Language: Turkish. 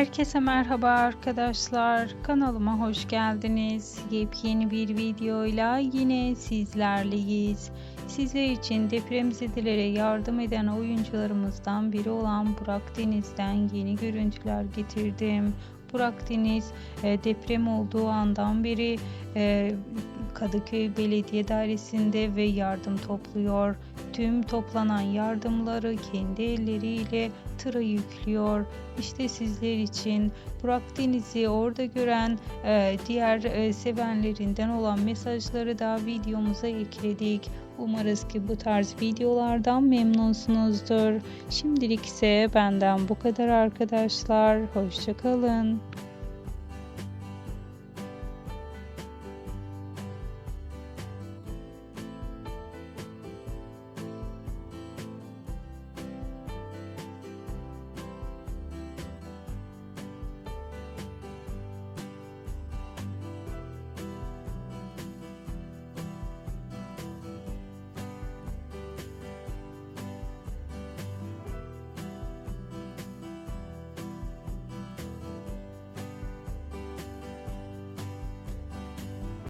Herkese merhaba arkadaşlar. Kanalıma hoş geldiniz. Yepyeni bir videoyla yine sizlerleyiz. Sizler için depremzedelere yardım eden oyuncularımızdan biri olan Burak Deniz'den yeni görüntüler getirdim. Burak Deniz e, deprem olduğu andan beri e, Kadıköy Belediye Dairesi'nde ve yardım topluyor. Tüm toplanan yardımları kendi elleriyle tıra yüklüyor. İşte sizler için Burak Deniz'i orada gören e, diğer e, sevenlerinden olan mesajları da videomuza ekledik. Umarız ki bu tarz videolardan memnunsunuzdur. Şimdilik ise benden bu kadar arkadaşlar. Hoşçakalın.